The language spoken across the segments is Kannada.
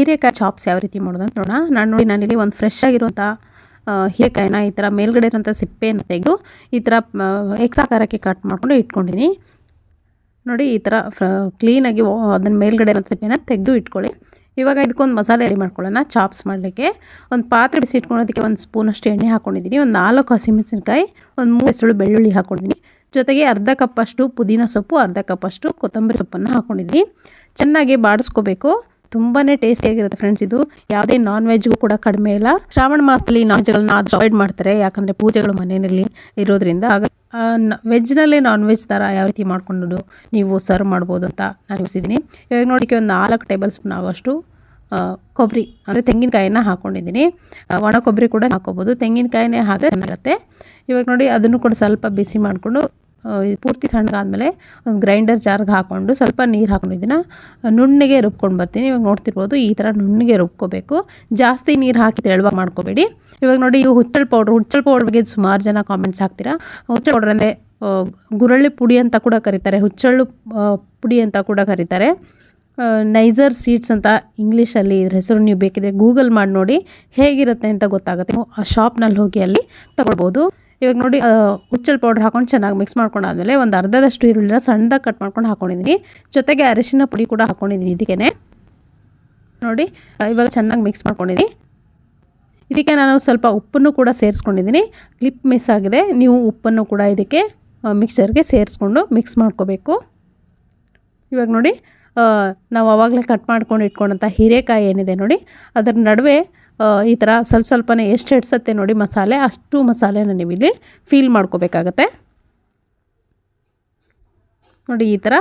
ಹೀರೆಕಾಯಿ ಚಾಪ್ಸ್ ಯಾವ ರೀತಿ ಮಾಡೋದು ನೋಡೋಣ. ನಾನು ನೋಡಿ ನಾನಿಲ್ಲಿ ಒಂದು ಫ್ರೆಶ್ ಆಗಿರುವಂಥ ಹೀರೆಕಾಯಿನ ಈ ಥರ ಮೇಲ್ಗಡೆ ಇರೋಂಥ ಸಿಪ್ಪೆಯನ್ನು ತೆಗೆದು ಈ ಥರ ಎಕ್ಸಾಕಾರಕ್ಕೆ ಕಟ್ ಮಾಡಿಕೊಂಡು ಇಟ್ಕೊಂಡಿನಿ. ನೋಡಿ ಈ ಥರ ಕ್ಲೀನಾಗಿ ಅದನ್ನ ಮೇಲ್ಗಡೆ ಇರೋ ಸಿಪ್ಪೆನ ತೆಗೆದು ಇಟ್ಕೊಳ್ಳಿ. ಇವಾಗ ಇದಕ್ಕೊಂದು ಮಸಾಲೆ ರೆಡಿ ಮಾಡ್ಕೊಳ್ಳೋಣ ಚಾಪ್ಸ್ ಮಾಡಲಿಕ್ಕೆ. ಒಂದು ಪಾತ್ರೆ ಬಿಸಿ ಇಟ್ಕೊಳ್ಳೋದಕ್ಕೆ ಒಂದು ಸ್ಪೂನಷ್ಟು ಎಣ್ಣೆ ಹಾಕ್ಕೊಂಡಿದ್ದೀನಿ ಒಂದು ನಾಲ್ಕು ಹಸಿಮೆಣಸಿನ್ಕಾಯಿ, ಒಂದು ಮೂರು ಹೆಸರು ಬೆಳ್ಳುಳ್ಳಿ ಹಾಕ್ಕೊಂಡಿದ್ದೀನಿ ಜೊತೆಗೆ ಅರ್ಧ ಕಪ್ಪಷ್ಟು ಪುದೀನ ಸೊಪ್ಪು, ಅರ್ಧ ಕಪ್ಪಷ್ಟು ಕೊತ್ತಂಬರಿ ಸೊಪ್ಪನ್ನು ಹಾಕ್ಕೊಂಡಿದ್ದೀನಿ ಚೆನ್ನಾಗಿ ಬಾಡಿಸ್ಕೋಬೇಕು. ತುಂಬಾ ಟೇಸ್ಟಿಯಾಗಿರುತ್ತೆ ಫ್ರೆಂಡ್ಸ್ ಇದು ಯಾವುದೇ ನಾನ್ ವೆಜ್ಗೂ ಕೂಡ ಕಡಿಮೆ ಇಲ್ಲ. ಶ್ರಾವಣ ಮಾಸದಲ್ಲಿ ನಾನ್ ವೆಜ್ಗಳನ್ನ ಅವಾಯ್ಡ್ ಮಾಡ್ತಾರೆ. ಯಾಕಂದರೆ ಪೂಜೆಗಳು ಮನೆಯಲ್ಲಿ ಇರೋದ್ರಿಂದ ಆಗ ವೆಜ್ನಲ್ಲೇ ನಾನ್ ವೆಜ್ ಥರ ಯಾವ ರೀತಿ ಮಾಡ್ಕೊಂಡು ನೀವು ಸರ್ವ್ ಮಾಡ್ಬೋದು ಅಂತ ನಾನು ಯೋಚಿಸಿದ್ದೀನಿ ಇವಾಗ ನೋಡೋಕ್ಕೆ ಒಂದು ನಾಲ್ಕು ಟೇಬಲ್ ಸ್ಪೂನ್ ಆಗೋಷ್ಟು ಕೊಬ್ಬರಿ ಅಂದರೆ ತೆಂಗಿನಕಾಯಿನ ಹಾಕ್ಕೊಂಡಿದ್ದೀನಿ ಒಣ ಕೊಬ್ಬರಿ ಕೂಡ ಹಾಕೋಬೋದು ತೆಂಗಿನಕಾಯಿನೇ ಹಾಕಿದ್ರೆ ಚೆನ್ನಾಗಿರುತ್ತೆ. ಇವಾಗ ನೋಡಿ ಅದನ್ನು ಕೂಡ ಸ್ವಲ್ಪ ಬಿಸಿ ಮಾಡಿಕೊಂಡು ಪೂರ್ತಿ ತಣ್ಣಗಾದ್ಮೇಲೆ ಒಂದು ಗ್ರೈಂಡರ್ ಜಾರ್ಗೆ ಹಾಕ್ಕೊಂಡು ಸ್ವಲ್ಪ ನೀರು ಹಾಕೊಂಡಿದ್ದೀನಿ ನುಣ್ಣಗೆ ರುಬ್ಕೊಂಡು ಬರ್ತೀನಿ. ಇವಾಗ ನೋಡ್ತಿರ್ಬೋದು ಈ ಥರ ನುಣ್ಣಗೆ ರುಬ್ಕೋಬೇಕು. ಜಾಸ್ತಿ ನೀರು ಹಾಕಿ ತೆಳುವಾಗ ಮಾಡ್ಕೋಬೇಡಿ. ಇವಾಗ ನೋಡಿ ಇದು ಹುಚ್ಚಳ ಪೌಡ್ರ್ ಹುಚ್ಚಳ ಪೌಡ್ರ್ ಬಗ್ಗೆ ಸುಮಾರು ಜನ ಕಾಮೆಂಟ್ಸ್ ಹಾಕ್ತೀರಾ? ಹುಚ್ಚಳ ಪೌಡ್ರ್ ಅಂದರೆ ಗುರಳ್ಳಿ ಪುಡಿ ಅಂತ ಕೂಡ ಕರೀತಾರೆ. ಹುಚ್ಚಳ್ಳು ಪುಡಿ ಅಂತ ಕೂಡ ಕರೀತಾರೆ. ನೈಜರ್ ಸೀಡ್ಸ್ ಅಂತ ಇಂಗ್ಲೀಷಲ್ಲಿ ಇದ್ರ ಹೆಸರು ನೀವು ಬೇಕಿದ್ರೆ ಗೂಗಲ್ ಮಾಡಿ ನೋಡಿ ಹೇಗಿರುತ್ತೆ ಅಂತ ಗೊತ್ತಾಗುತ್ತೆ. ಆ ಶಾಪ್ನಲ್ಲಿ ಹೋಗಿ ಅಲ್ಲಿ ತಗೊಳ್ಬೋದು. ಇವಾಗ ನೋಡಿ ಹುಚ್ಚಲ್ ಪೌಡ್ರ್ ಹಾಕೊಂಡು ಚೆನ್ನಾಗಿ ಮಿಕ್ಸ್ ಮಾಡ್ಕೊಂಡಾದ್ಮೇಲೆ ಒಂದು ಅರ್ಧದಷ್ಟು ಈರುಳ್ಳಿನ ಸಣ್ಣದಾಗಿ ಕಟ್ ಮಾಡ್ಕೊಂಡು ಹಾಕೊಂಡಿದ್ದೀನಿ ಜೊತೆಗೆ ಅರಿಶಿನ ಪುಡಿ ಕೂಡ ಹಾಕೊಂಡಿದ್ದೀನಿ ಇದಕ್ಕೆ ನೋಡಿ ಇವಾಗ ಚೆನ್ನಾಗಿ ಮಿಕ್ಸ್ ಮಾಡ್ಕೊಂಡಿದ್ದೀನಿ ಇದಕ್ಕೆ ನಾನು ಸ್ವಲ್ಪ ಉಪ್ಪನ್ನು ಕೂಡ ಸೇರಿಸ್ಕೊಂಡಿದ್ದೀನಿ ಕ್ಲಿಪ್ ಮಿಸ್ ಆಗಿದೆ. ನೀವು ಉಪ್ಪನ್ನು ಕೂಡ ಇದಕ್ಕೆ ಮಿಕ್ಸರ್ಗೆ ಸೇರಿಸ್ಕೊಂಡು ಮಿಕ್ಸ್ ಮಾಡ್ಕೋಬೇಕು. ಇವಾಗ ನೋಡಿ ನಾವು ಆವಾಗಲೇ ಕಟ್ ಮಾಡ್ಕೊಂಡು ಇಟ್ಕೊಂಡಂಥ ಹೀರೆಕಾಯಿ ಏನಿದೆ ನೋಡಿ, ಅದರ ನಡುವೆ ಈ ಥರ ಸ್ವಲ್ಪ ಸ್ವಲ್ಪನೇ ಎಷ್ಟು ಹಿಡ್ಸತ್ತೆ ನೋಡಿ ಮಸಾಲೆ, ಅಷ್ಟು ಮಸಾಲೆನ ನೀವು ಇಲ್ಲಿ ಫೀಲ್ ಮಾಡ್ಕೋಬೇಕಾಗತ್ತೆ. ನೋಡಿ ಈ ಥರ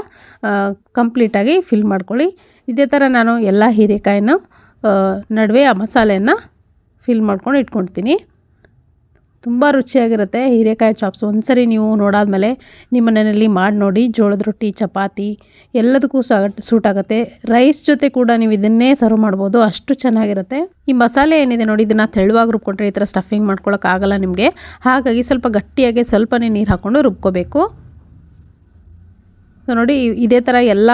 ಕಂಪ್ಲೀಟಾಗಿ ಫಿಲ್ ಮಾಡ್ಕೊಳ್ಳಿ. ಇದೇ ಥರ ನಾನು ಎಲ್ಲ ಹೀರೆಕಾಯಿನ ನಡುವೆ ಆ ಮಸಾಲೆಯನ್ನು ಫಿಲ್ ಮಾಡ್ಕೊಂಡು ಇಟ್ಕೊಳ್ತೀನಿ ತುಂಬ ರುಚಿಯಾಗಿರುತ್ತೆ. ಹೀರೆಕಾಯಿ ಚಾಪ್ಸ್ ಒಂದ್ಸರಿ ನೀವು ನೋಡಾದಮೇಲೆ ನಿಮ್ಮ ಮನೆಯಲ್ಲಿ ಮಾಡಿ ನೋಡಿ, ಜೋಳದ ರೊಟ್ಟಿ, ಚಪಾತಿ ಎಲ್ಲದಕ್ಕೂ ಸೂಟ್ ಆಗುತ್ತೆ. ರೈಸ್ ಜೊತೆ ಕೂಡ ನೀವು ಇದನ್ನೇ ಸರ್ವ್ ಮಾಡ್ಬೋದು. ಅಷ್ಟು ಚೆನ್ನಾಗಿರುತ್ತೆ. ಈ ಮಸಾಲೆ ಏನಿದೆ ನೋಡಿ, ಇದನ್ನು ತೆಳುವಾಗಿ ರುಬ್ಕೊಂಡ್ರೆ ಈ ಥರ ಸ್ಟಫಿಂಗ್ ಮಾಡ್ಕೊಳ್ಳೋಕ್ಕಾಗಲ್ಲ ನಿಮಗೆ. ಹಾಗಾಗಿ ಸ್ವಲ್ಪ ಗಟ್ಟಿಯಾಗಿ ಸ್ವಲ್ಪನೇ ನೀರು ಹಾಕ್ಕೊಂಡು ರುಬ್ಕೋಬೇಕು. ಸೊ ನೋಡಿ, ಇದೇ ಥರ ಎಲ್ಲ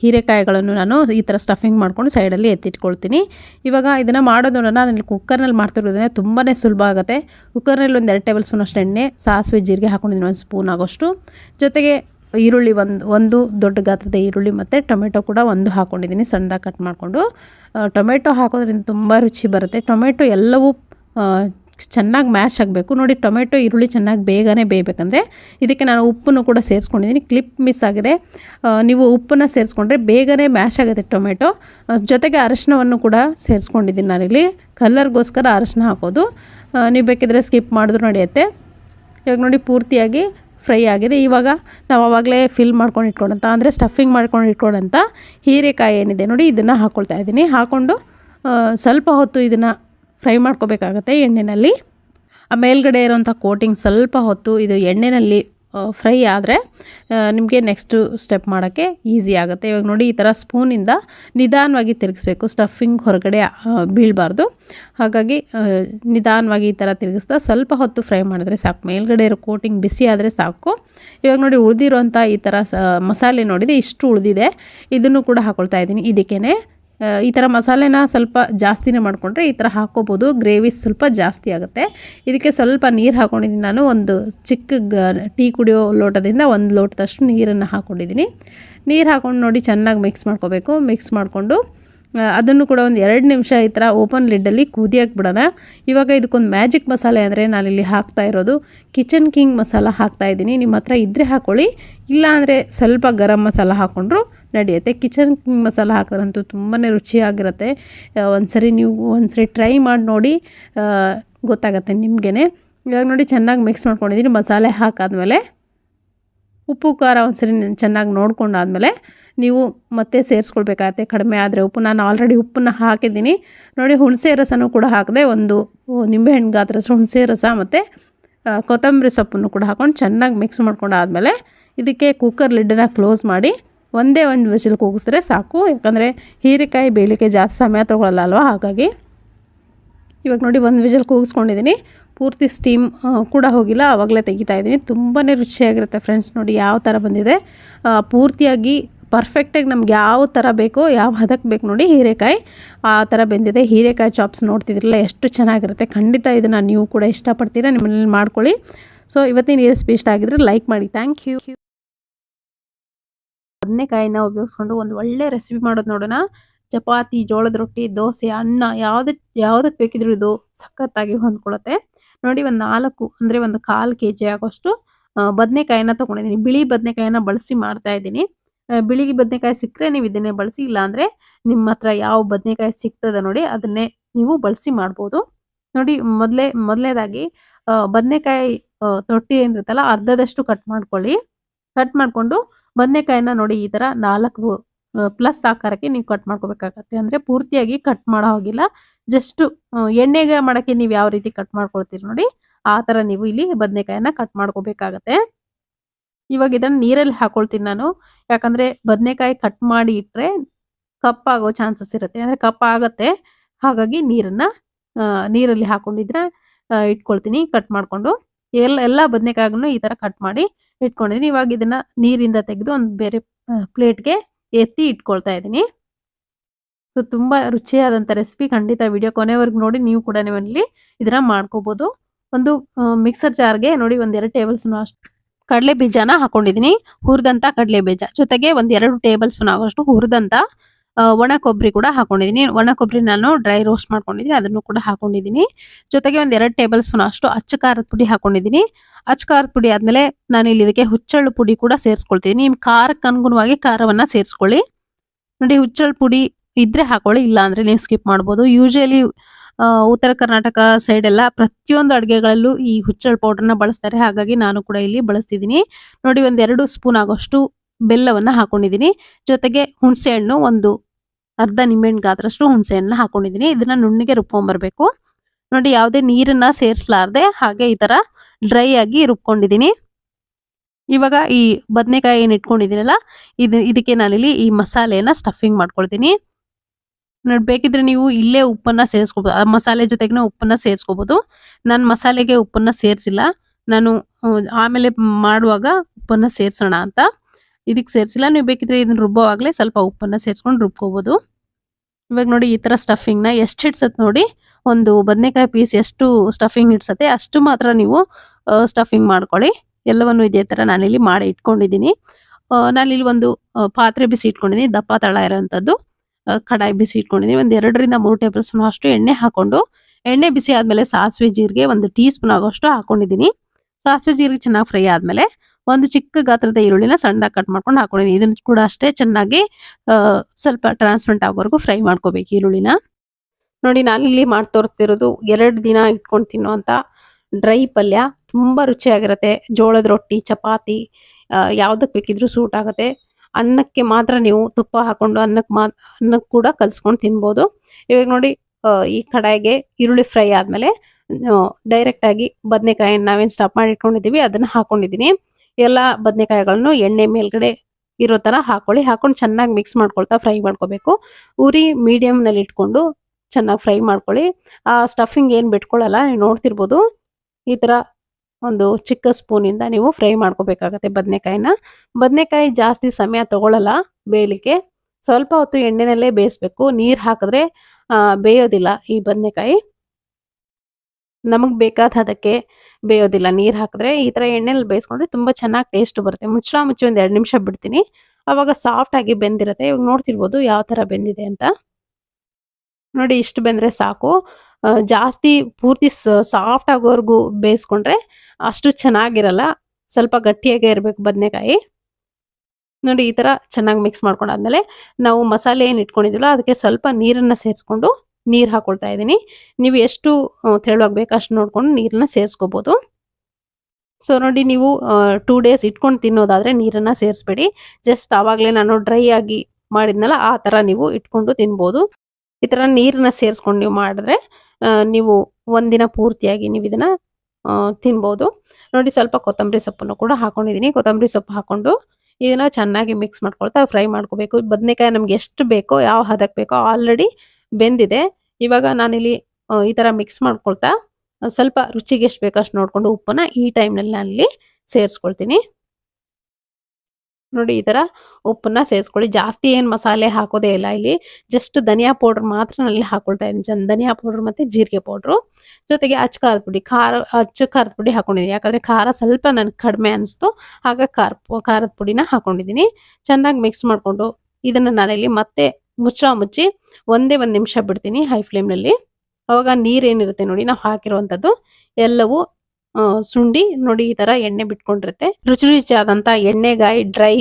ಹೀರೆಕಾಯಿಗಳನ್ನು ನಾನು ಈ ಥರ ಸ್ಟಫಿಂಗ್ ಮಾಡ್ಕೊಂಡು ಸೈಡಲ್ಲಿ ಎತ್ತಿಟ್ಕೊಳ್ತೀನಿ. ಇವಾಗ ಇದನ್ನು ಮಾಡೋದು ನಾನು ಕುಕ್ಕರ್ನಲ್ಲಿ ಮಾಡ್ತಿರೋದ್ರೆ ತುಂಬಾ ಸುಲಭ ಆಗುತ್ತೆ. ಕುಕ್ಕರ್ನಲ್ಲಿ ಒಂದು ಎರಡು ಟೇಬಲ್ ಸ್ಪೂನ್ ಅಷ್ಟು ಎಣ್ಣೆ, ಸಾಸಿವೆ, ಜೀರಿಗೆ ಹಾಕೊಂಡಿದ್ದೀನಿ, ಒಂದು ಸ್ಪೂನ್ ಆಗೋಷ್ಟು. ಜೊತೆಗೆ ಈರುಳ್ಳಿ ಒಂದು ಒಂದು ದೊಡ್ಡ ಗಾತ್ರದ ಈರುಳ್ಳಿ ಮತ್ತು ಟೊಮೆಟೊ ಕೂಡ ಒಂದು ಹಾಕ್ಕೊಂಡಿದ್ದೀನಿ ಸಣ್ಣದಾಗಿ ಕಟ್ ಮಾಡಿಕೊಂಡು. ಟೊಮೆಟೊ ಹಾಕೋದ್ರಿಂದ ತುಂಬ ರುಚಿ ಬರುತ್ತೆ. ಟೊಮೆಟೊ ಎಲ್ಲವೂ ಚೆನ್ನಾಗಿ ಮ್ಯಾಶ್ ಆಗಬೇಕು. ನೋಡಿ, ಟೊಮೆಟೊ, ಈರುಳ್ಳಿ ಚೆನ್ನಾಗಿ ಬೇಗನೆ ಬೇಯಬೇಕಂದ್ರೆ ಇದಕ್ಕೆ ನಾನು ಉಪ್ಪನ್ನು ಕೂಡ ಸೇರಿಸ್ಕೊಂಡಿದ್ದೀನಿ. ಕ್ಲಿಪ್ ಮಿಸ್ ಆಗಿದೆ. ನೀವು ಉಪ್ಪನ್ನು ಸೇರಿಸ್ಕೊಂಡ್ರೆ ಬೇಗನೆ ಮ್ಯಾಶ್ ಆಗುತ್ತೆ ಟೊಮೆಟೊ. ಜೊತೆಗೆ ಅರಶಿನವನ್ನು ಕೂಡ ಸೇರಿಸ್ಕೊಂಡಿದ್ದೀನಿ ನಾನಿಲ್ಲಿ. ಕಲ್ಲರ್ಗೋಸ್ಕರ ಅರಶಿನ ಹಾಕೋದು. ನೀವು ಬೇಕಿದ್ರೆ ಸ್ಕಿಪ್ ಮಾಡಿದ್ರು ನಡೆಯುತ್ತೆ. ಇವಾಗ ನೋಡಿ, ಪೂರ್ತಿಯಾಗಿ ಫ್ರೈ ಆಗಿದೆ. ಇವಾಗ ನಾವು ಆವಾಗಲೇ ಫಿಲ್ ಮಾಡ್ಕೊಂಡು ಇಟ್ಕೊಂಡಂತ ಅಂದರೆ ಸ್ಟಫಿಂಗ್ ಮಾಡ್ಕೊಂಡು ಇಟ್ಕೊಂಡಂಥ ಹೀರೆಕಾಯಿ ಏನಿದೆ ನೋಡಿ, ಇದನ್ನು ಹಾಕ್ಕೊಳ್ತಾ ಇದ್ದೀನಿ. ಹಾಕ್ಕೊಂಡು ಸ್ವಲ್ಪ ಹೊತ್ತು ಇದನ್ನು ಫ್ರೈ ಮಾಡ್ಕೋಬೇಕಾಗತ್ತೆ ಎಣ್ಣೆಯಲ್ಲಿ ಆ ಮೇಲ್ಗಡೆ ಇರೋಂಥ ಕೋಟಿಂಗ್ ಸ್ವಲ್ಪ ಹೊತ್ತು ಇದು ಎಣ್ಣೆಯಲ್ಲಿ ಫ್ರೈ ಆದರೆ ನಿಮಗೆ ನೆಕ್ಸ್ಟು ಸ್ಟೆಪ್ ಮಾಡೋಕ್ಕೆ ಈಸಿ ಆಗುತ್ತೆ. ಇವಾಗ ನೋಡಿ ಈ ಥರ ಸ್ಪೂನಿಂದ ನಿಧಾನವಾಗಿ ತಿರುಗಿಸ್ಬೇಕು. ಸ್ಟಫಿಂಗ್ ಹೊರಗಡೆ ಬೀಳಬಾರ್ದು. ಹಾಗಾಗಿ ನಿಧಾನವಾಗಿ ಈ ಥರ ತಿರುಗಿಸ್ತಾ ಸ್ವಲ್ಪ ಹೊತ್ತು ಫ್ರೈ ಮಾಡಿದ್ರೆ ಸಾಕು. ಮೇಲ್ಗಡೆ ಇರೋ ಕೋಟಿಂಗ್ ಬಿಸಿ ಆದರೆ ಸಾಕು. ಇವಾಗ ನೋಡಿ ಉಳಿದಿರೋಂಥ ಈ ಥರ ಮಸಾಲೆ ನೋಡಿದೆ ಇಷ್ಟು ಉಳಿದಿದೆ. ಇದನ್ನು ಕೂಡ ಹಾಕ್ಕೊಳ್ತಾ ಇದ್ದೀನಿ. ಇದಕ್ಕೇ ಈ ಥರ ಮಸಾಲೆನ ಸ್ವಲ್ಪ ಜಾಸ್ತಿನೇ ಮಾಡಿಕೊಂಡ್ರೆ ಈ ಥರ ಹಾಕ್ಕೋಬೋದು ಗ್ರೇವಿ ಸ್ವಲ್ಪ ಜಾಸ್ತಿ ಆಗುತ್ತೆ. ಇದಕ್ಕೆ ಸ್ವಲ್ಪ ನೀರು ಹಾಕ್ಕೊಂಡಿದ್ದೀನಿ ನಾನು. ಒಂದು ಚಿಕ್ಕ ಟೀ ಕುಡಿಯೋ ಲೋಟದಿಂದ ಒಂದು ಲೋಟದಷ್ಟು ನೀರನ್ನು ಹಾಕ್ಕೊಂಡಿದ್ದೀನಿ ನೀರು ಹಾಕ್ಕೊಂಡು ನೋಡಿ ಚೆನ್ನಾಗಿ ಮಿಕ್ಸ್ ಮಾಡ್ಕೋಬೇಕು. ಮಿಕ್ಸ್ ಮಾಡಿಕೊಂಡು ಅದನ್ನು ಕೂಡ ಒಂದು ಎರಡು ನಿಮಿಷ ಈ ಥರ ಓಪನ್ ಲಿಡ್ಡಲ್ಲಿ ಕುದಿಯಕ್ಕೆ ಬಿಡೋಣ ಇವಾಗ ಇದಕ್ಕೊಂದು ಮ್ಯಾಜಿಕ್ ಮಸಾಲೆ ಅಂದರೆ ನಾನಿಲ್ಲಿ ಹಾಕ್ತಾ ಇರೋದು. ಕಿಚನ್ ಕಿಂಗ್ ಮಸಾಲ ಹಾಕ್ತಾ ಇದ್ದೀನಿ. ನಿಮ್ಮ ಹತ್ರ ಇದ್ದರೆ ಹಾಕ್ಕೊಳ್ಳಿ ಇಲ್ಲಾಂದರೆ ಸ್ವಲ್ಪ ಗರಂ ಮಸಾಲ ಹಾಕ್ಕೊಂಡ್ರು ನಡೆಯುತ್ತೆ. ಕಿಚನ್ ಮಸಾಲ ಹಾಕಿದ್ರಂತೂ ತುಂಬಾ ರುಚಿಯಾಗಿರುತ್ತೆ. ಒಂದ್ಸರಿ ನೀವು ಒಂದ್ಸರಿ ಟ್ರೈ ಮಾಡಿ ನೋಡಿ ಗೊತ್ತಾಗುತ್ತೆ ನಿಮಗೇ ಇವಾಗ ನೋಡಿ ಚೆನ್ನಾಗಿ ಮಿಕ್ಸ್ ಮಾಡ್ಕೊಂಡಿದ್ದೀನಿ ಮಸಾಲೆ ಹಾಕಾದ್ಮೇಲೆ, ಉಪ್ಪು, ಖಾರ ಒಂದ್ಸರಿ ಚೆನ್ನಾಗಿ ನೋಡ್ಕೊಂಡಾದ್ಮೇಲೆ, ನೀವು ಮತ್ತೆ ಸೇರಿಸ್ಕೊಳ್ಬೇಕಾಗತ್ತೆ. ಕಡಿಮೆ ಆದರೆ ಉಪ್ಪು. ನಾನು ಆಲ್ರೆಡಿ ಉಪ್ಪನ್ನ ಹಾಕಿದ್ದೀನಿ. ನೋಡಿ ಹುಣಸೆ ರಸನೂ ಕೂಡ ಹಾಕಿದೆ ಒಂದು ನಿಂಬೆಹಣ್ಣು ರಸ ಹುಣಸೆ ರಸ ಮತ್ತು ಕೊತ್ತಂಬರಿ ಸೊಪ್ಪನ್ನು ಕೂಡ ಹಾಕ್ಕೊಂಡು ಚೆನ್ನಾಗಿ ಮಿಕ್ಸ್ ಮಾಡ್ಕೊಂಡಾದಮೇಲೆ, ಇದಕ್ಕೆ ಕುಕ್ಕರ್ ಲಿಡ್ಡನ್ನ ಕ್ಲೋಸ್ ಮಾಡಿ ಒಂದೇ ಒಂದು ವಿಸಿಲ್ ಕೂಗಿಸಿದ್ರೆ ಸಾಕು. ಯಾಕಂದರೆ ಹೀರೆಕಾಯಿ ಬೇಯಲಿಕ್ಕೆ ಜಾಸ್ತಿ ಸಮಯ ತೊಗೊಳ್ಳಲ್ಲ ಅಲ್ವಾ ಹಾಗಾಗಿ ಇವಾಗ ನೋಡಿ ಒಂದು ವಿಷಲ್ ಕೂಗಿಸ್ಕೊಂಡಿದ್ದೀನಿ ಪೂರ್ತಿ ಸ್ಟೀಮ್ ಕೂಡ ಹೋಗಿಲ್ಲ. ಆವಾಗಲೇ ತೆಗಿತಾ ಇದ್ದೀನಿ. ತುಂಬಾ ರುಚಿಯಾಗಿರುತ್ತೆ ಫ್ರೆಂಡ್ಸ್ ನೋಡಿ ಯಾವ ಥರ ಬಂದಿದೆ. ಪೂರ್ತಿಯಾಗಿ ಪರ್ಫೆಕ್ಟಾಗಿ ನಮ್ಗೆ ಯಾವ ಥರ ಬೇಕೋ, ಯಾವ ಹದಕ್ಕೆ ಬೇಕು ನೋಡಿ ಹೀರೆಕಾಯಿ. ಆ ಥರ ಬೆಂದಿದೆ. ಹೀರೆಕಾಯಿ ಚಾಪ್ಸ್ ನೋಡ್ತಿದ್ರಲ್ಲ, ಎಷ್ಟು ಚೆನ್ನಾಗಿರುತ್ತೆ. ಖಂಡಿತ ಇದನ್ನು ನೀವು ಕೂಡ ಇಷ್ಟಪಡ್ತೀರಾ, ನಿಮ್ಮಲ್ಲಿ ಮಾಡ್ಕೊಳ್ಳಿ. ಸೊ ಇವತ್ತಿನ ರೆಸಿಪಿ ಇಷ್ಟ ಆಗಿದ್ರೆ ಲೈಕ್ ಮಾಡಿ. ಥ್ಯಾಂಕ್ ಯು ಬದನೆಕಾಯಿನ ಉಪಯೋಗಿಸ್ಕೊಂಡು ಒಂದು ಒಳ್ಳೆ ರೆಸಿಪಿ ಮಾಡೋದು ನೋಡೋಣ. ಚಪಾತಿ, ಜೋಳದ ರೊಟ್ಟಿ, ದೋಸೆ, ಅನ್ನ ಯಾವುದಕ್ಕೆ ಯಾವುದಕ್ಕೆ ಬೇಕಿದ್ರು ಇದು ಸಖತ್ತಾಗಿ ಹೊಂದ್ಕೊಳ್ಳುತ್ತೆ ನೋಡಿ ಒಂದು ನಾಲ್ಕು ಅಂದ್ರೆ ಒಂದು ಕಾಲು ಕೆ ಜಿ ಆಗೋಷ್ಟು ಬದನೆಕಾಯಿನ ತೊಗೊಂಡಿದ್ದೀನಿ. ಬಿಳಿ ಬದನೆಕಾಯಿನ ಬಳಸಿ ಮಾಡ್ತಾ ಇದ್ದೀನಿ. ಬಿಳಿ ಬದನೆಕಾಯಿ ಸಿಕ್ಕರೆ ನೀವು ಇದನ್ನೇ ಬಳಸಿ, ಇಲ್ಲಾಂದರೆ ನಿಮ್ಮ ಹತ್ರ ಯಾವ ಬದನೆಕಾಯಿ ಸಿಗ್ತದೆ ನೋಡಿ ಅದನ್ನೇ ನೀವು ಬಳಸಿ ಮಾಡ್ಬೋದು. ನೋಡಿ ಮೊದಲೇ ಮೊದಲನೇದಾಗಿ ಬದನೆಕಾಯಿ ತೊಟ್ಟಿ ಏನಿರುತ್ತಲ್ಲ ಅರ್ಧದಷ್ಟು ಕಟ್ ಮಾಡ್ಕೊಳ್ಳಿ. ಕಟ್ ಮಾಡಿಕೊಂಡು ಬದನೆಕಾಯಿನ ನೋಡಿ ಈ ತರ ನಾಲ್ಕು ಪ್ಲಸ್ ಆಕಾರಕ್ಕೆ ನೀವು ಕಟ್ ಮಾಡ್ಕೋಬೇಕಾಗತ್ತೆ. ಅಂದ್ರೆ ಪೂರ್ತಿಯಾಗಿ ಕಟ್ ಮಾಡೋ ಹಾಗಿಲ್ಲ. ಜಸ್ಟ್ ಎಣ್ಣೆಗೆ ಮಾಡೋಕ್ಕೆ ನೀವು ಯಾವ ರೀತಿ ಕಟ್ ಮಾಡ್ಕೊಳ್ತೀರಿ ನೋಡಿ, ಆ ತರ ನೀವು ಇಲ್ಲಿ ಬದನೆಕಾಯನ್ನ ಕಟ್ ಮಾಡ್ಕೋಬೇಕಾಗತ್ತೆ. ಇವಾಗ ಇದನ್ನ ನೀರಲ್ಲಿ ಹಾಕೊಳ್ತೀನಿ ನಾನು. ಯಾಕಂದ್ರೆ ಬದನೆಕಾಯಿ ಕಟ್ ಮಾಡಿ ಇಟ್ಟರೆ ಕಪ್ಪಾಗೋ ಚಾನ್ಸಸ್ ಇರುತ್ತೆ. ಅಂದರೆ ಕಪ್ಪಾಗತ್ತೆ. ಹಾಗಾಗಿ ನೀರನ್ನ ನೀರಲ್ಲಿ ಹಾಕೊಂಡಿದ್ರೆ ಇಟ್ಕೊಳ್ತೀನಿ ಕಟ್ ಮಾಡಿಕೊಂಡು. ಎಲ್ಲ ಎಲ್ಲ ಬದನೆಕಾಯಿಗೂ ಈ ತರ ಕಟ್ ಮಾಡಿ ಇಟ್ಕೊಂಡಿದ್ದೀನಿ ಇವಾಗ ಇದನ್ನ ನೀರಿಂದ ತೆಗೆದು ಒಂದು ಬೇರೆ ಪ್ಲೇಟ್ಗೆ ಎತ್ತಿ ಇಟ್ಕೊಳ್ತಾ ಇದ್ದೀನಿ ಸೊ ತುಂಬ ರುಚಿಯಾದಂಥ ರೆಸಿಪಿ ಖಂಡಿತ ವಿಡಿಯೋ ಕೊನೆವರೆಗೂ ನೋಡಿ, ನೀವು ಕೂಡ ನೀವಲ್ಲಿ ಇದನ್ನ ಮಾಡ್ಕೋಬೋದು. ಒಂದು ಮಿಕ್ಸರ್ ಜಾರ್ಗೆ ನೋಡಿ, ಒಂದು ಎರಡು ಟೇಬಲ್ ಸ್ಪೂನ್ ಅಷ್ಟು ಕಡಲೆ ಬೀಜನ ಹಾಕೊಂಡಿದ್ದೀನಿ ಹುರಿದಂಥ ಕಡಲೆ ಬೀಜ ಜೊತೆಗೆ ಒಂದು ಎರಡು ಟೇಬಲ್ ಸ್ಪೂನ್ ಆಗೋಷ್ಟು ಹುರಿದಂಥ ಒಣ ಕೊಬ್ಬರಿ ಕೂಡ ಹಾಕೊಂಡಿದ್ದೀನಿ. ಒಣ ಕೊಬ್ಬರಿ ನಾನು ಡ್ರೈ ರೋಸ್ಟ್ ಮಾಡ್ಕೊಂಡಿದ್ದೀನಿ. ಅದನ್ನು ಕೂಡ ಹಾಕೊಂಡಿದ್ದೀನಿ. ಜೊತೆಗೆ ಒಂದು ಎರಡು ಟೇಬಲ್ ಸ್ಪೂನ್ ಅಷ್ಟು ಅಚ್ಚ ಖಾರದ ಪುಡಿ ಹಾಕೊಂಡಿದ್ದೀನಿ. ಅಚ್ಚ ಖಾರದ ಪುಡಿ ಆದಮೇಲೆ ನಾನು ಇಲ್ಲಿ ಇದಕ್ಕೆ ಹುಚ್ಚಳ್ಳು ಪುಡಿ ಕೂಡ ಸೇರಿಸ್ಕೊಳ್ತೀನಿ. ನಿಮ್ಮ ಖಾರಕ್ಕೆ ಅನುಗುಣವಾಗಿ ಖಾರವನ್ನು ಸೇರಿಸ್ಕೊಳ್ಳಿ. ನೋಡಿ, ಹುಚ್ಚಳ್ಳು ಪುಡಿ ಇದ್ರೆ ಹಾಕೊಳ್ಳಿ, ಇಲ್ಲ ಅಂದರೆ ನೀವು ಸ್ಕಿಪ್ ಮಾಡ್ಬೋದು. ಯೂಶಲಿ ಉತ್ತರ ಕರ್ನಾಟಕ ಸೈಡ್ ಎಲ್ಲ ಪ್ರತಿಯೊಂದು ಅಡುಗೆಗಳಲ್ಲೂ ಈ ಹುಚ್ಚಳ ಪೌಡರ್ನ ಬಳಸ್ತಾರೆ. ಹಾಗಾಗಿ ನಾನು ಕೂಡ ಇಲ್ಲಿ ಬಳಸ್ತಿದ್ದೀನಿ. ನೋಡಿ ಒಂದೆರಡು ಸ್ಪೂನ್ ಆಗೋಷ್ಟು ಬೆಲ್ಲವನ್ನು ಹಾಕೊಂಡಿದ್ದೀನಿ. ಜೊತೆಗೆ ಹುಣಸೆ ಹಣ್ಣು ಒಂದು ಅರ್ಧ ನಿಂಬೆಹಣ್ಣು ಗಾತ್ರಷ್ಟು ಹುಣಸೆ ಹಣ್ಣನ್ನ ಹಾಕೊಂಡಿದ್ದೀನಿ. ಇದನ್ನ ನುಣ್ಣಿಗೆ ರುಬ್ಕೊಂಬರ್ಬೇಕು ನೋಡಿ ಯಾವುದೇ ನೀರನ್ನ ಸೇರಿಸ್ಲಾರ್ದೆ ಹಾಗೆ ಈ ಥರ ಡ್ರೈ ಆಗಿ ರುಬ್ಕೊಂಡಿದ್ದೀನಿ. ಇವಾಗ ಈ ಬದನೆಕಾಯಿ ಏನು ಇಟ್ಕೊಂಡಿದ್ದೀನಲ್ಲ, ಇದು ಇದಕ್ಕೆ ನಾನಿಲ್ಲಿ ಈ ಮಸಾಲೆಯನ್ನು ಸ್ಟಫಿಂಗ್ ಮಾಡ್ಕೊಳ್ತೀನಿ. ನೋಡಿ ಬೇಕಿದ್ರೆ ನೀವು ಇಲ್ಲೇ ಉಪ್ಪನ್ನ ಸೇರಿಸ್ಕೋಬೋದು. ಆ ಮಸಾಲೆ ಜೊತೆಗೆ ಉಪ್ಪನ್ನ ಸೇರಿಸ್ಕೋಬೋದು. ನಾನು ಮಸಾಲೆಗೆ ಉಪ್ಪನ್ನ ಸೇರಿಸಿಲ್ಲ. ನಾನು ಆಮೇಲೆ ಮಾಡುವಾಗ ಉಪ್ಪನ್ನ ಸೇರಿಸೋಣ ಅಂತ. ಇದಕ್ಕೆ ಸೇರಿಸಿಲ್ಲ. ನೀವು ಬೇಕಿದ್ರೆ ಇದನ್ನ ರುಬ್ಬೋವಾಗಲೇ ಸ್ವಲ್ಪ ಉಪ್ಪನ್ನ ಸೇರಿಸ್ಕೊಂಡು ರುಬ್ಕೋಬೋದು. ಇವಾಗ ನೋಡಿ ಈ ಥರ ಸ್ಟಫಿಂಗ್ನ ಎಷ್ಟು ಹಿಡ್ಸತ್ತೆ ನೋಡಿ, ಒಂದು ಬದನೆಕಾಯಿ ಪೀಸ್ ಎಷ್ಟು ಸ್ಟಫಿಂಗ್ ಹಿಡ್ಸತ್ತೆ ಅಷ್ಟು ಮಾತ್ರ ನೀವು ಸ್ಟಫಿಂಗ್ ಮಾಡ್ಕೊಳ್ಳಿ. ಎಲ್ಲವನ್ನು ಇದೇ ಥರ ನಾನಿಲ್ಲಿ ಮಾಡಿ ಇಟ್ಕೊಂಡಿದ್ದೀನಿ. ನಾನಿಲ್ಲಿ ಒಂದು ಪಾತ್ರೆ ಬಿಸಿ ಇಟ್ಕೊಂಡಿದ್ದೀನಿ. ದಪ್ಪ ತಳ ಇರೋವಂಥದ್ದು ಕಡಾಯಿ ಬಿಸಿ ಇಟ್ಕೊಂಡಿದ್ದೀನಿ. ಒಂದು ಎರಡರಿಂದ ಮೂರು ಟೇಬಲ್ ಸ್ಪೂನ್ ಅಷ್ಟು ಎಣ್ಣೆ ಹಾಕೊಂಡು ಎಣ್ಣೆ ಬಿಸಿ ಆದಮೇಲೆ ಸಾಸಿವೆ ಜೀರಿಗೆ ಒಂದು ಟೀ ಸ್ಪೂನ್ ಆಗೋಷ್ಟು ಹಾಕೊಂಡಿದ್ದೀನಿ. ಸಾಸಿವೆ ಜೀರಿಗೆ ಚೆನ್ನಾಗಿ ಫ್ರೈ ಆದಮೇಲೆ ಒಂದು ಚಿಕ್ಕ ಗಾತ್ರದ ಈರುಳ್ಳಿನ ಸಣ್ಣದಾಗಿ ಕಟ್ ಮಾಡ್ಕೊಂಡು ಹಾಕೊಂಡಿದ್ದೀನಿ ಇದನ್ನು ಕೂಡ ಅಷ್ಟೇ ಚೆನ್ನಾಗಿ ಸ್ವಲ್ಪ ಟ್ರಾನ್ಸ್ಪರೆಂಟ್ ಆಗೋವರೆಗೂ ಫ್ರೈ ಮಾಡ್ಕೋಬೇಕು ಈರುಳ್ಳಿನ. ನೋಡಿ, ನಾನು ಇಲ್ಲಿ ಮಾಡಿ ತೋರಿಸ್ತಿರೋದು ಎರಡು ದಿನ ಇಟ್ಕೊಂಡು ತಿನ್ನುವಂಥ ಡ್ರೈ ಪಲ್ಯ. ತುಂಬ ರುಚಿಯಾಗಿರುತ್ತೆ. ಜೋಳದ ರೊಟ್ಟಿ, ಚಪಾತಿ ಯಾವುದಕ್ಕೆ ಬೇಕಿದ್ರೂ ಸೂಟ್ ಆಗುತ್ತೆ. ಅನ್ನಕ್ಕೆ ಮಾತ್ರ ನೀವು ತುಪ್ಪ ಹಾಕೊಂಡು ಅನ್ನಕ್ಕೆ ಮಾ ಅನ್ನಕ್ಕೆ ಕೂಡ ಕಲ್ಸ್ಕೊಂಡು ತಿನ್ಬೋದು. ಇವಾಗ ನೋಡಿ ಈ ಕಡಾಯಿಗೆ ಈರುಳ್ಳಿ ಫ್ರೈ ಆದಮೇಲೆ ಡೈರೆಕ್ಟಾಗಿ ಬದನೆಕಾಯಿನ ನಾವೇನು ಸ್ಟಾಪ್ ಮಾಡಿ ಇಟ್ಕೊಂಡಿದ್ದೀವಿ ಅದನ್ನು ಹಾಕೊಂಡಿದ್ದೀನಿ ಎಲ್ಲ ಬದನೆಕಾಯಿಗಳನ್ನು ಎಣ್ಣೆ ಮೇಲ್ಗಡೆ ಇರೋ ಥರ ಹಾಕೊಳ್ಳಿ. ಹಾಕೊಂಡು ಚೆನ್ನಾಗಿ ಮಿಕ್ಸ್ ಮಾಡ್ಕೊಳ್ತಾ ಫ್ರೈ ಮಾಡ್ಕೋಬೇಕು. ಉರಿ ಮೀಡಿಯಮ್ನಲ್ಲಿ ಇಟ್ಕೊಂಡು ಚೆನ್ನಾಗಿ ಫ್ರೈ ಮಾಡ್ಕೊಳ್ಳಿ. ಆ ಸ್ಟಫಿಂಗ್ ಏನು ಬಿಟ್ಕೊಳ್ಳಲ್ಲ ನೀವು ನೋಡ್ತಿರ್ಬೋದು. ಈ ಥರ ಒಂದು ಚಿಕ್ಕ ಸ್ಪೂನಿಂದ ನೀವು ಫ್ರೈ ಮಾಡ್ಕೋಬೇಕಾಗತ್ತೆ ಬದನೆಕಾಯಿನ. ಬದನೆಕಾಯಿ ಜಾಸ್ತಿ ಸಮಯ ತಗೊಳ್ಳಲ್ಲ ಬೇಯಲಿಕ್ಕೆ. ಸ್ವಲ್ಪ ಹೊತ್ತು ಎಣ್ಣೆನಲ್ಲೇ ಬೇಯಿಸ್ಬೇಕು. ನೀರು ಹಾಕಿದ್ರೆ ಬೇಯೋದಿಲ್ಲ ಈ ಬದನೆಕಾಯಿ. ನಮಗೆ ಬೇಕಾದ ಅದಕ್ಕೆ ಬೇಯೋದಿಲ್ಲ. ನೀರು ಹಾಕಿದ್ರೆ ಈ ಥರ ಎಣ್ಣೆಲಿ ಬೇಯಿಸ್ಕೊಂಡ್ರೆ ತುಂಬ ಚೆನ್ನಾಗಿ ಟೇಸ್ಟ್ ಬರುತ್ತೆ. ಮುಚ್ಚಳ ಮುಚ್ಚಿ ಒಂದು ಎರಡು ನಿಮಿಷ ಬಿಡ್ತೀನಿ. ಅವಾಗ ಸಾಫ್ಟ್ ಆಗಿ ಬೆಂದಿರುತ್ತೆ. ಇವಾಗ ನೋಡ್ತಿರ್ಬೋದು ಯಾವ ಥರ ಬೆಂದಿದೆ ಅಂತ. ನೋಡಿ ಇಷ್ಟು ಬೆಂದರೆ ಸಾಕು. ಜಾಸ್ತಿ ಪೂರ್ತಿ ಸಾಫ್ಟ್ ಆಗೋವರೆಗೂ ಬೇಯಿಸ್ಕೊಂಡ್ರೆ ಅಷ್ಟು ಚೆನ್ನಾಗಿರಲ್ಲ. ಸ್ವಲ್ಪ ಗಟ್ಟಿಯಾಗೇ ಇರಬೇಕು ಬದನೆಕಾಯಿ. ನೋಡಿ ಈ ಥರ ಚೆನ್ನಾಗಿ ಮಿಕ್ಸ್ ಮಾಡ್ಕೊಂಡಾದ್ಮೇಲೆ ನಾವು ಮಸಾಲೆ ಏನು ಇಟ್ಕೊಂಡಿದ್ವಲ್ಲ, ಅದಕ್ಕೆ ಸ್ವಲ್ಪ ನೀರನ್ನು ಸೇರಿಸ್ಕೊಂಡು ನೀರು ಹಾಕೊಳ್ತಾ ಇದ್ದೀನಿ. ನೀವು ಎಷ್ಟು ತೆಳುವಾಗಿ ಬೇಕು ಅಷ್ಟು ನೋಡ್ಕೊಂಡು ನೀರನ್ನ ಸೇರಿಸ್ಕೋಬೋದು. ಸೊ, ನೋಡಿ ನೀವು ಟೂ ಡೇಸ್ ಇಟ್ಕೊಂಡು ತಿನ್ನೋದಾದರೆ ನೀರನ್ನು ಸೇರಿಸ್ಬೇಡಿ. ಜಸ್ಟ್ ಆವಾಗಲೇ ನಾನು ಡ್ರೈ ಆಗಿ ಮಾಡಿದ್ನಲ್ಲ, ಆ ಥರ ನೀವು ಇಟ್ಕೊಂಡು ತಿನ್ಬೋದು. ಈ ಥರ ನೀರನ್ನ ಸೇರಿಸ್ಕೊಂಡು ನೀವು ಮಾಡಿದ್ರೆ ನೀವು ಒಂದಿನ ಪೂರ್ತಿಯಾಗಿ ನೀವು ಇದನ್ನು ತಿನ್ಬೋದು. ನೋಡಿ ಸ್ವಲ್ಪ ಕೊತ್ತಂಬರಿ ಸೊಪ್ಪನ್ನು ಕೂಡ ಹಾಕೊಂಡಿದ್ದೀನಿ. ಕೊತ್ತಂಬರಿ ಸೊಪ್ಪು ಹಾಕೊಂಡು ಇದನ್ನ ಚೆನ್ನಾಗಿ ಮಿಕ್ಸ್ ಮಾಡ್ಕೊಳ್ತಾ ಫ್ರೈ ಮಾಡ್ಕೋಬೇಕು. ಬದನೆಕಾಯಿ ನಮ್ಗೆ ಎಷ್ಟು ಬೇಕೋ, ಯಾವ ಹದಕ್ಕೆ ಬೇಕೋ, ಆಲ್ರೆಡಿ ಬೆಂದಿದೆ. ಇವಾಗ ನಾನಿಲ್ಲಿ ಈ ಥರ ಮಿಕ್ಸ್ ಮಾಡ್ಕೊಳ್ತಾ ಸ್ವಲ್ಪ ರುಚಿಗೆ ಎಷ್ಟು ಬೇಕೋ ಅಷ್ಟು ನೋಡಿಕೊಂಡು ಉಪ್ಪನ್ನ ಈ ಟೈಮ್ನಲ್ಲಿ ನಾನಿಲ್ಲಿ ಸೇರಿಸ್ಕೊಳ್ತೀನಿ. ನೋಡಿ, ಈ ಥರ ಉಪ್ಪನ್ನ ಸೇರಿಸ್ಕೊಳ್ಳಿ. ಜಾಸ್ತಿ ಏನು ಮಸಾಲೆ ಹಾಕೋದೇ ಇಲ್ಲ ಇಲ್ಲಿ. ಜಸ್ಟ್ ಧನಿಯಾ ಪೌಡರ್ ಮಾತ್ರ ನಲ್ಲಿ ಹಾಕೊಳ್ತಾ ಇದ್ದೀನಿ. ಜನ್, ಧನಿಯಾ ಪೌಡರ್ ಮತ್ತು ಜೀರಿಗೆ ಪೌಡ್ರು. ಜೊತೆಗೆ ಅಚ್ಚ ಖಾರದ ಪುಡಿ, ಖಾರ, ಅಚ್ಚ ಖಾರದ ಪುಡಿ ಹಾಕೊಂಡಿದ್ದೀನಿ. ಯಾಕಂದರೆ ಖಾರ ಸ್ವಲ್ಪ ನನಗೆ ಕಡಿಮೆ ಅನಿಸ್ತು. ಆಗ ಖಾರ ಖಾರದ ಪುಡಿನ ಹಾಕೊಂಡಿದ್ದೀನಿ. ಚೆನ್ನಾಗಿ ಮಿಕ್ಸ್ ಮಾಡಿಕೊಂಡು ಇದನ್ನು ನಾನಿಲ್ಲಿ ಮತ್ತೆ ಮುಚ್ಚಳ ಮುಚ್ಚಿ ಒಂದೇ ಒಂದು ನಿಮಿಷ ಬಿಡ್ತೀನಿ ಹೈ ಫ್ಲೇಮ್ನಲ್ಲಿ ಅವಾಗ ನೀರೇನಿರುತ್ತೆ ನೋಡಿ ನಾವು ಹಾಕಿರುವಂಥದ್ದು. ಎಲ್ಲವೂ ಸುಂಡಿ, ನೋಡಿ ಈ ತರ ಎಣ್ಣೆ ಬಿಟ್ಕೊಂಡಿರುತ್ತೆ. ರುಚಿ ರುಚಿಯಾದಂಥ ಎಣ್ಣೆಗಾಯಿ ಡ್ರೈ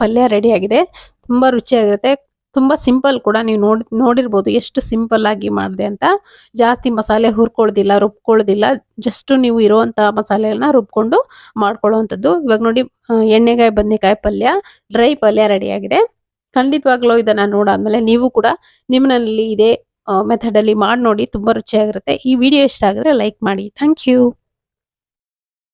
ಪಲ್ಯ ರೆಡಿ ಆಗಿದೆ. ತುಂಬಾ ರುಚಿಯಾಗಿರುತ್ತೆ. ತುಂಬಾ ಸಿಂಪಲ್ ಕೂಡ ನೀವು ನೋಡಿ, ನೋಡಿರ್ಬೋದು ಎಷ್ಟು ಸಿಂಪಲ್ ಆಗಿ ಮಾಡಿದೆ ಅಂತ. ಜಾಸ್ತಿ ಮಸಾಲೆ ಹುರ್ಕೊಳ್ದಿಲ್ಲ ರುಬ್ಕೊಳ್ಳೋದಿಲ್ಲ ಜಸ್ಟ್ ನೀವು ಇರುವಂತ ಮಸಾಲೆಗಳನ್ನ ರುಬ್ಕೊಂಡು ಮಾಡ್ಕೊಳ್ಳೋವಂಥದ್ದು. ಇವಾಗ ನೋಡಿ ಎಣ್ಣೆಗಾಯಿ, ಬದನೆಕಾಯಿ ಪಲ್ಯ, ಡ್ರೈ ಪಲ್ಯ ರೆಡಿ ಆಗಿದೆ. ಖಂಡಿತವಾಗ್ಲೂ ಇದನ್ನ ನೋಡಾದ್ಮೇಲೆ ನೀವು ಕೂಡ ನಿಮ್ಮನಲ್ಲಿ ಇದೇ ಮೆಥಡ್ ಅಲ್ಲಿ ಮಾಡಿ ನೋಡಿ ತುಂಬಾ ರುಚಿಯಾಗಿರುತ್ತೆ. ಈ ವಿಡಿಯೋ ಇಷ್ಟ ಆಗಿದ್ರೆ ಲೈಕ್ ಮಾಡಿ. Thank you